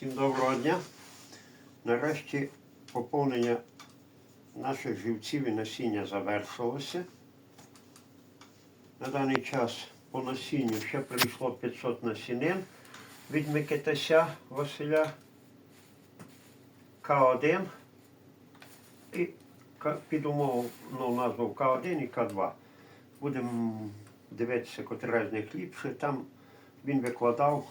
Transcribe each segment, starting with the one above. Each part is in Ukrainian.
Всім доброго дня. Нарешті поповнення наших живців і насіння завершилося. На даний час по насінню ще прийшло 500 насінин від Микитася Василя К1 і під умову ну, назву К1 і К2. Будемо дивитися, котре з них ліпше. Там він викладав,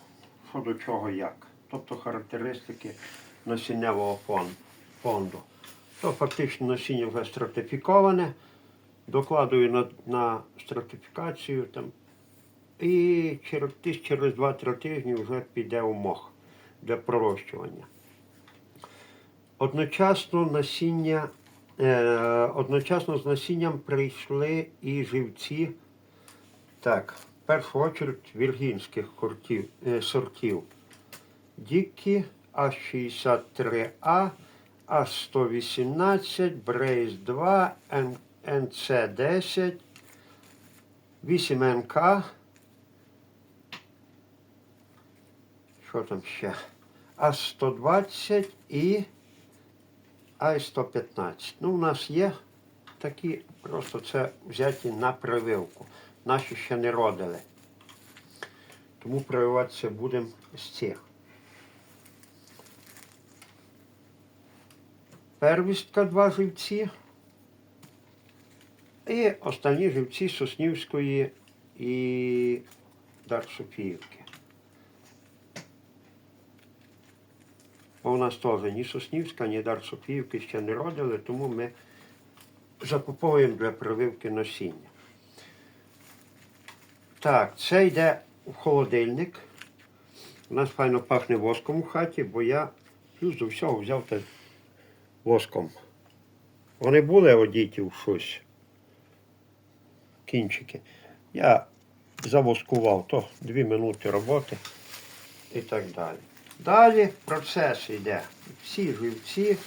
що до чого як. Тобто характеристики насіннявого фонду. То фактично насіння вже стратифіковане. Докладую на, на стратифікацію там. І через, через 2-3 тижні вже піде у мох для пророщування. Одночасно насіння, е, одночасно з насінням прийшли і живці. Так, в першу чергу віргінських е, сортів. Дікі А63А, А118, Брейс 2, НЦ10, 8НК. Що там ще? А120 і А115. Ну, у нас є такі, просто це взяті на прививку. Наші ще не родили. Тому прививатися будемо з цих. Первістка два живці. І останні живці Соснівської і Дарсофіївки. Бо у нас теж ні Соснівська, ні Дарсофіївки ще не родили, тому ми закуповуємо для прививки насіння. Так, це йде в холодильник. У нас файно пахне воском у хаті, бо я плюс до всього взяв те воском. Вони були одіті в щось. Кінчики. Я завоскував то дві минути роботи і так далі. Далі процес йде. Всі живці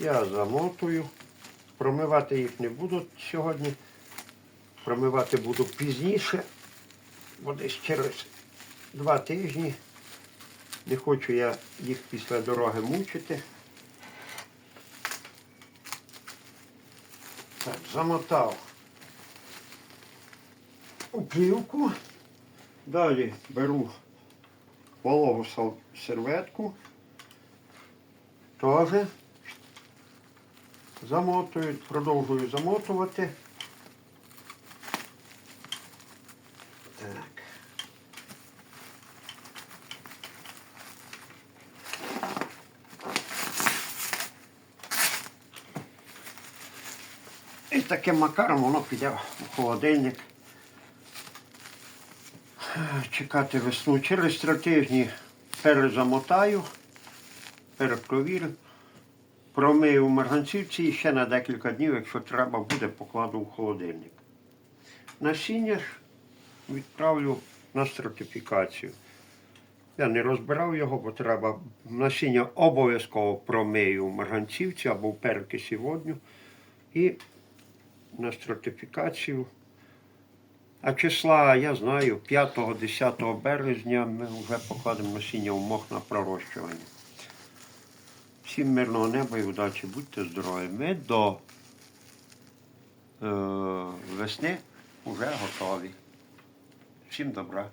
я замотую. Промивати їх не буду сьогодні. Промивати буду пізніше, бо десь через два тижні. Не хочу я їх після дороги мучити. Так, замотав у. Далі беру вологу серветку. Теж замотую, продовжую замотувати. І таким макаром воно піде в холодильник. Чекати весну. Через три тижні перезамотаю, перепровірю, промию в марганцівці і ще на декілька днів, якщо треба буде, покладу в холодильник. Насіння ж відправлю на стратифікацію. Я не розбирав його, бо треба насіння обов'язково промию в марганцівці або в перекисі водню і на стратифікацію. А числа, я знаю, 5-10 березня ми вже покладемо насіння в мох на пророщування. Всім мирного неба і удачі, будьте здорові. Ми до е, весни вже готові. Всім добра.